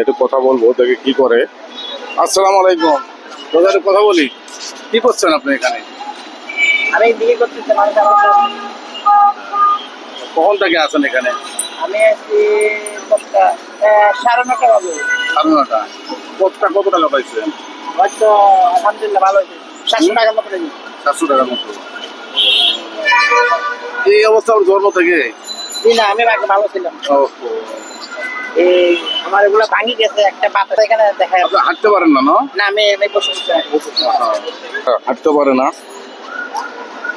একটু কথা বলব দেখে কি করে। আসসালামু আলাইকুম। দাদা একটু কথা বলি। কি করছেন আপনি এখানে? আমি বিয়ে। কখন থেকে আছেন এখানে? আমি আছি সাড়ে নটা বাজে। সাড়ে নটা। কতটা কত টাকা পাইছেন হয়তো আলহামদুলিল্লাহ ভালো হয়েছে। সাতশো টাকার মতো সাতশো টাকার মতো। এই অবস্থা জন্ম থেকে? না আমি ভালো ছিলাম। এই আমার এগুলো ভাঙি গেছে একটা পাতা এখানে দেখা আপনি হাঁটতে পারেন না না? না আমি আমি বসে হাঁটতে পারে না।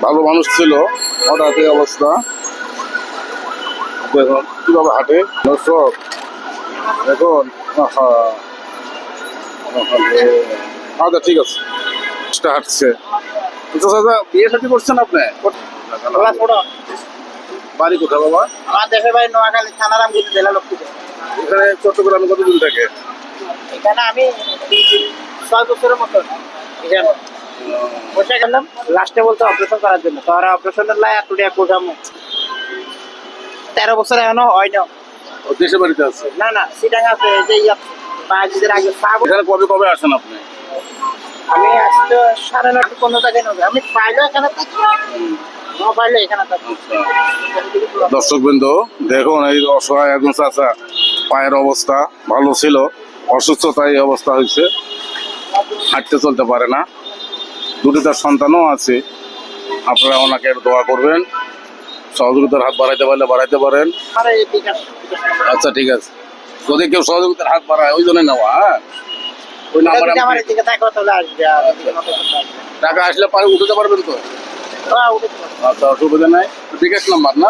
ভালো মানুষ ছিল হঠাৎ এই অবস্থা। দেখুন কীভাবে হাঁটে। দর্শক দেখুন। আচ্ছা ঠিক আছে। হাঁটছে। বিয়ে করছেন আপনি? বাড়ি কোথায় বাবা? আমার দেশের বাড়ি নোয়াখালী থানারাম গুলি জেলা লক্ষ্মীপুর। এখানে চট্টগ্রামে কতদিন থাকে? এখানে আমি ছয় বছরের মতো। এখানে। বসে গেলাম। লাস্টে বলতে অপারেশন করার জন্য। তো অপারেশনের লাই এত টাকা কোথামো তেরো বছর এখনও হয় না দেশে বাড়িতে আছে? না না সিটাং আছে। যে বাজিদের আগে পাবো এখানে কবে কবে আসেন আপনি? আমি আসতে সাড়ে নটা পনেরো টাকায় নেবে। আমি পাইলে এখানে থাকি। পাইলে এখানে থাকি। দর্শক বিন্দু দেখুন এই অসহায় একজন চাচা। পায়ের অবস্থা ভালো ছিল অসুস্থতায় এই অবস্থা হয়েছে। হাঁটতে চলতে পারে না। দুটি তার সন্তানও আছে। আপনারা ওনাকে দোয়া করবেন। সহযোগিতার হাত বাড়াইতে পারলে বাড়াইতে পারেন। আচ্ছা ঠিক আছে। যদি কেউ সহযোগিতার হাত বাড়ায় ওই জন্য নেওয়া হ্যাঁ? ওই নাম্বারে। টাকা আসলে পারে উঠাতে পারবেন তো? হ্যাঁ। আচ্ছা অসুবিধা নাই। বিকাশ নাম্বার না?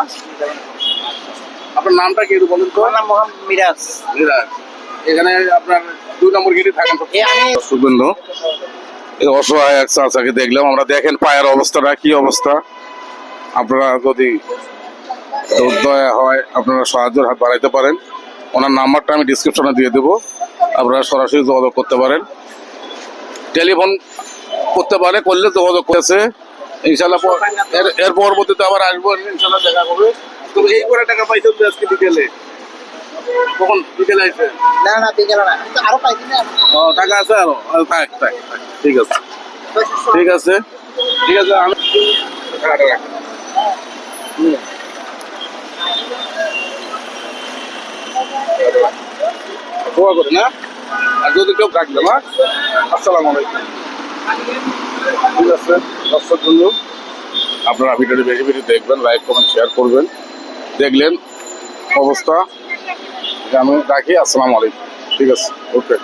আপনার নামটা কি একটু বলেন তো? আমার নাম মোহাম্মদ মিরাজ। মিরাজ। এখানে আপনার দুই নম্বর গেটে থাকেন তো? সুগন্ধ এই অসহায় এক চাচাকে দেখলাম। আমরা দেখেন পায়ের অবস্থাটা কি অবস্থা? আপনারা যদি দয়া হয় আপনারা সাহায্যের হাত বাড়াইতে পারেন। ওনার নাম্বারটা আমি ডিসক্রিপশনে দিয়ে দেবো। আপনারা সরাসরি যোগাযোগ করতে পারেন। টেলিফোন করতে পারে করলে যোগাযোগ করেছে। ইনশাল্লাহ এর এর পরবর্তীতে আবার আসব ইনশাল্লাহ দেখা হবে। তবে এই করে টাকা পাইছেন তো আজকে বিকেলে? কখন? বিকেলে আসবেন না না বিকেলে না। আরও পাইছি না। ও টাকা আছে আরও? থাক থাক। ঠিক আছে। ঠিক আছে। ঠিক আছে আমি টাকাটা রাখি। দোয়া করি না? আর যদি কেউ থাকবে না আসসালামু আলাইকুম। ঠিক আছে দর্শক বন্ধু আপনারা ভিডিওটি বেশি বেশি দেখবেন লাইক কমেন্ট শেয়ার করবেন। দেখলেন অবস্থা। আমি রাখি আসসালামু আলাইকুম। ঠিক আছে ওকে।